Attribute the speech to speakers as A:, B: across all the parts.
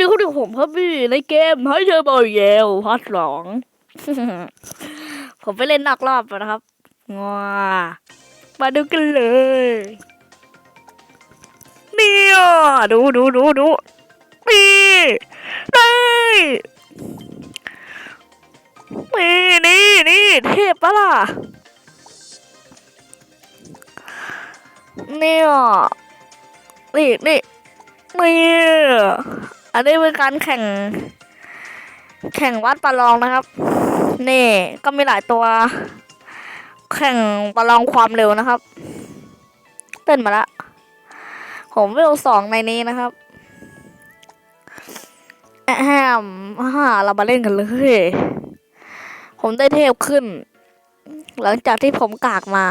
A: ดี๋ยวเดี๋ยวผมครับพี่ในเกมให้เธอบอกเยลพาร์ทสองผมไปเล่นนอกรอบแล้วนะครับงามาดูกันเลยเนี่ยดูดูดูดูนี่ได้นี่นี่นี่เทพปะล่ะเนี่ยนี่นี่นี่ อันนี้เป็นการแข่ง แข่งวัดประลองนะครับ นี่ก็มีหลายตัว แข่งประลองความเร็วนะครับ เต้นมาละ ผมเวลสองในนี้นะครับแอมฮ่าเรามาเล่นกันเลย ผมได้เทพขึ้น หลังจากที่ผมกากมา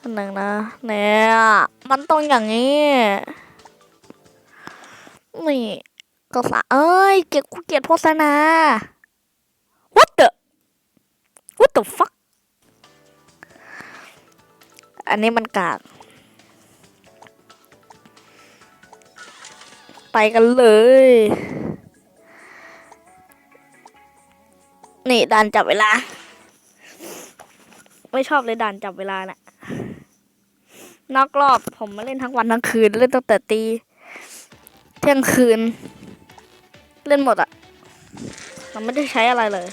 A: อันหนึ่งนะ เนี่ย มันต้องอย่างนี้ นี่ก็สะเอ้ย เกลียดกูเกลียดโฆษณา what the what the fuck อันนี้มันกาก ไปกันเลย นี่ด่านจับเวลา ไม่ชอบเลยด่านจับเวลาน่ะนอกรอบผมมาเล่นทั้งวันทั้งคืน เล่นตั้งแต่ตี เที่ยงคืน เล่นหมดอะเราไม่ได้ใช้อะไรเลย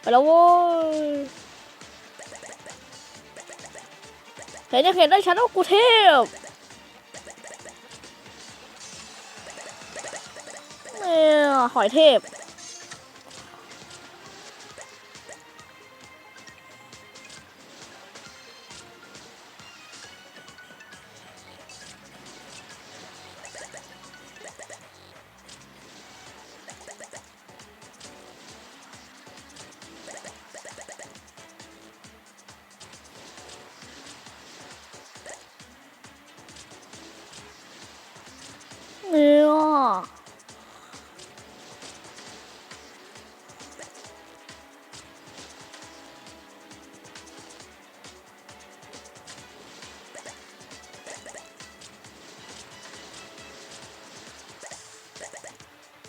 A: ไปแล้วโว้ยเห็นยังเห็นได้ฉันว่ากูเทพเนี่ยหอยเทพ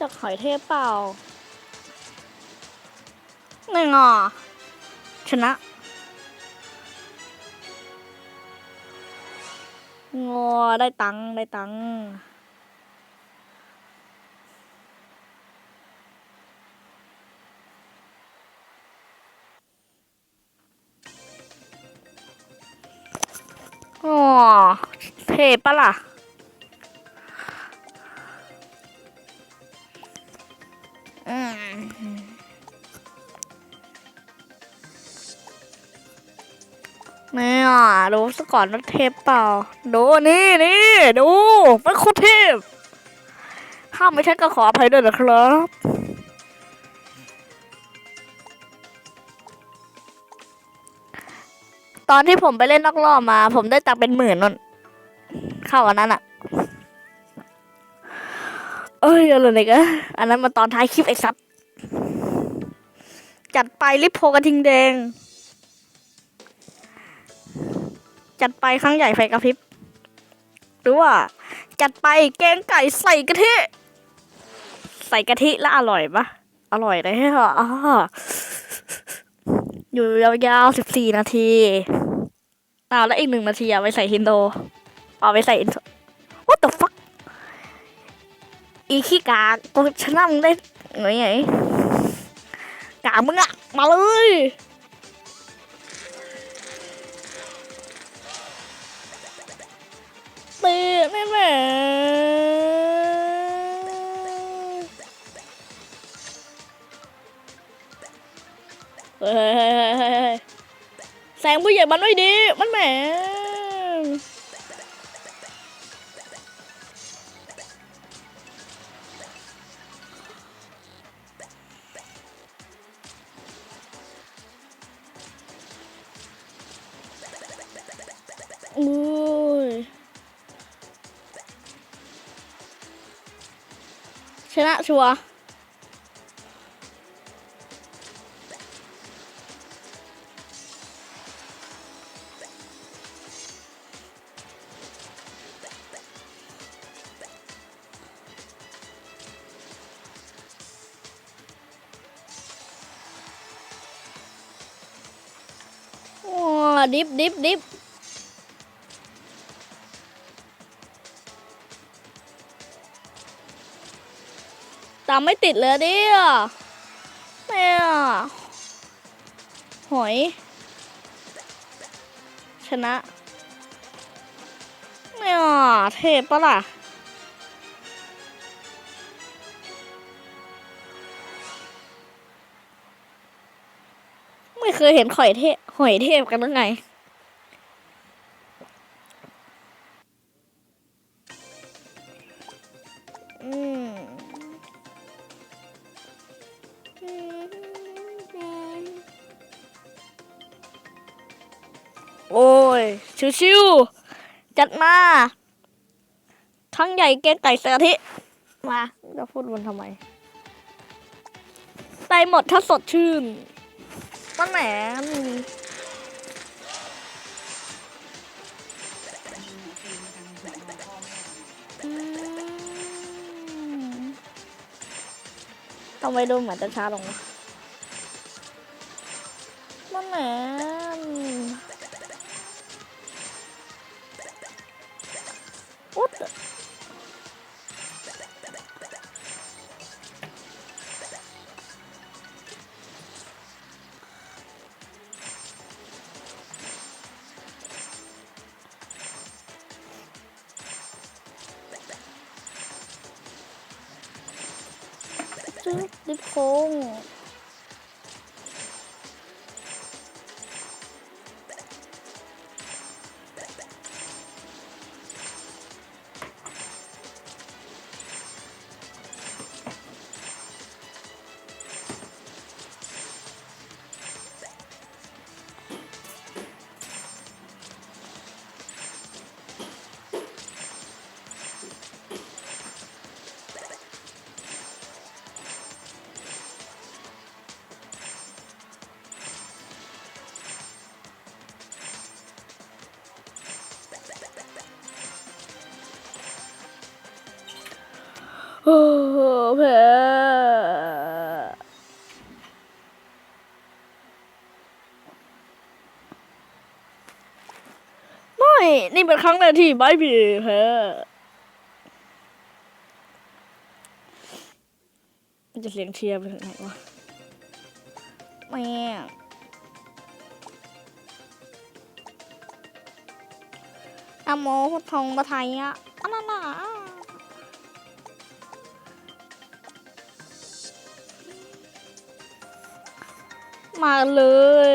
A: จากหอยเทพเปล่านี่งอชนะงอได้ตังค์ได้ตังค์อ๋อเทปะล่ะ ดูสก่อนว่าเทปเปล่า ดูนี่นี่ดู มันโคตรเทพถ้าไม่ใช่ก็ขออภัยด้วยนะครับตอนที่ผมไปเล่นนอกรอบมา ผมได้ตังเป็นหมื่นนั่นเข้าอันนั้นอะเอ้ยอะไรเนี่ยกะอันนั้นมาตอนท้ายคลิปไอ้ซับ จัดไปลิปโพกระทิงแดง จัดไปครั้งใหญ่ไฟกระพริบ หรือว่า จัดไปแกงไก่ใส่กะทิ ใส่กะทิแล้วอร่อยปะอร่อยเลยฮะอ่าอยู่ยาวๆสิบสี่นาทีอ้าวแล้วอีกหนึ่งนาทีเอะไปใส่ฮินโด เอาไปใส่อินโทร what the fuck อีขี้กากกูชนะมึงได้ไงไงกากมึงอะมาเลย ตีแม่แม่เฮ้ยเฮ้ยเฮ้ thế chưa? Wow, deep, deep, deep. ตามไม่ติดเลยดิอะเนี่ยหอย ชนะเนี่ยเทพปะล่ะไม่เคยเห็นหอยเทพหอยเทพกันหรือไง ชิวๆจัดมา ทั้งใหญ่เกงไก่สือทิมาจะพูดวนทำไมไตหมดถ้าสดชื่นมันแหนอืมทำไมดูเหมือนจะช้าลงมันแหน จึ๊บดิ โอ้โหแผลไม่ นี่เป็นครั้งแรกที่ไม่มีแพ้มันจะเสียงเชียร์ไปถึงไหนวะแม่อโมพุทธงประไทยอะอันนั้นน่ะ มาเลย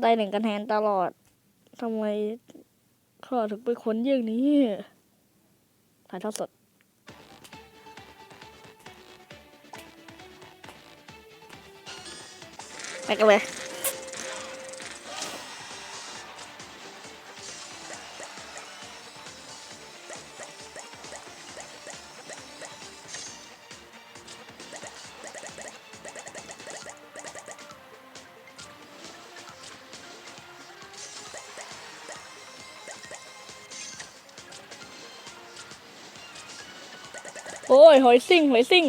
A: ได้หนึ่งคะแนนตลอดทำไมข้าถึงเป็นคนเยี่ยงนี้ ถ่ายทอดสด ไปกันเลย โอ้ยหอยซิ่งหอยซิ่ง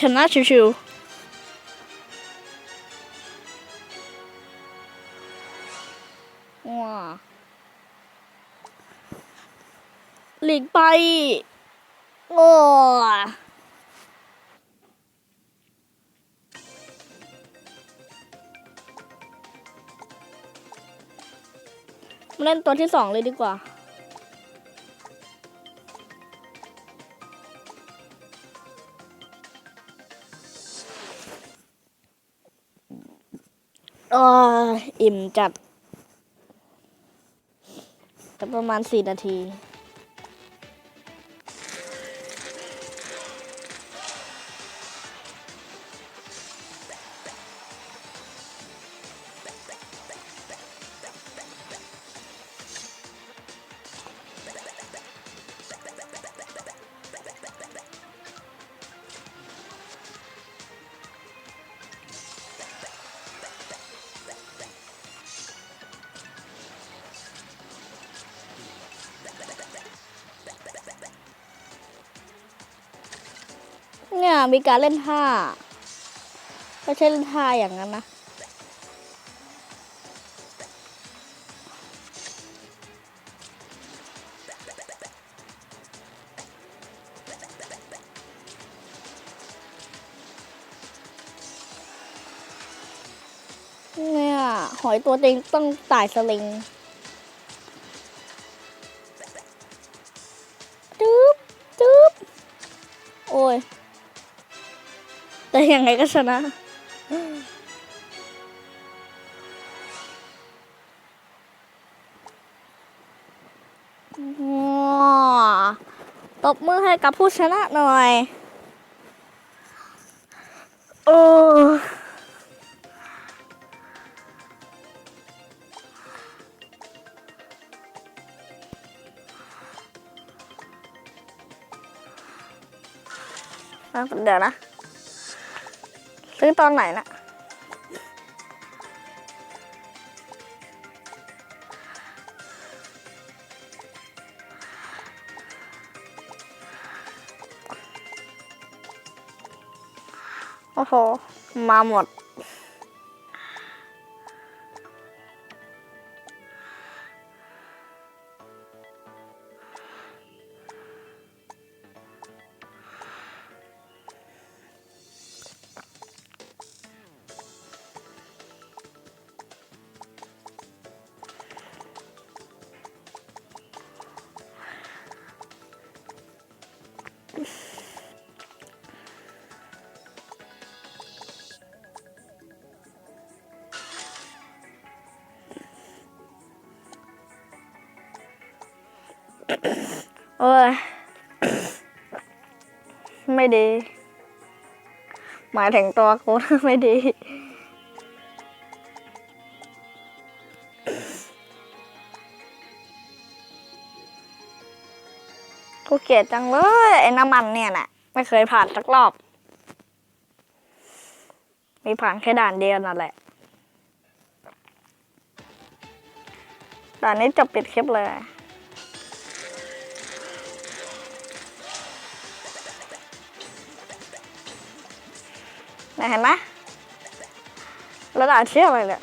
A: ชนะชิวๆว้าหลีกไป โอ้มาเล่นตัวที่สองเลยดีกว่า อออิ่มจัดแต่ประมาณสี่นาที มีการเล่นท่าไม่ใช่เล่นท่าอย่างนั้นนะเนี่ยหอยตัวจริงต้องต่ายสลิงจึ๊บจึ๊บโอ้ย แต่ยังไงก็ชนะว้าวตบมือให้กับผู้ชนะหน่อย โอ้เดี๋ยวนะ ซื้อตอนไหนนะโอ้โห มาหมด โอ้ย ไม่ดี หมายถึงตัวกูไม่ดี กูเกลียดจังเลย ไอ้น้ำมันเนี่ยน่ะไม่เคยผ่านสักรอบ มีผ่านแค่ด่านเดียวนั่นแหละด่านนี้จบปิดคลิปเลย นะเห็นไหมระดับเชี่ยอะไรเนี่ย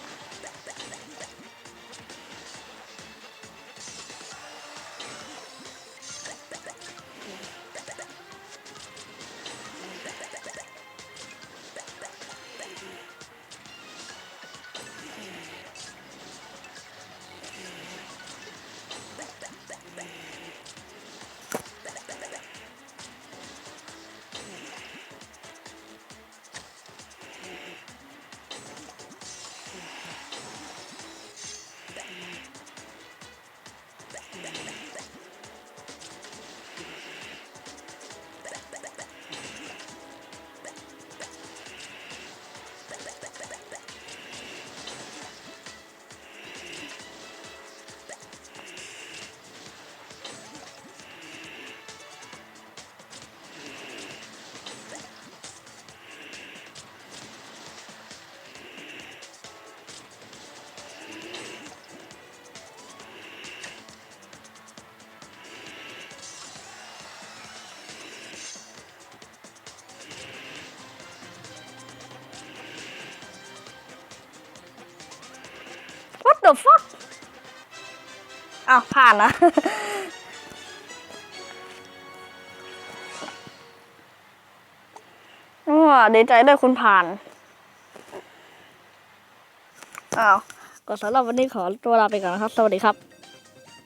A: the fuck อ้าวผ่านนะ ว้าดีใจด้วยคุณผ่าน อ้าว ก็สำหรับวันนี้ขอตัวลาไปก่อนนะครับ สวัสดีครับ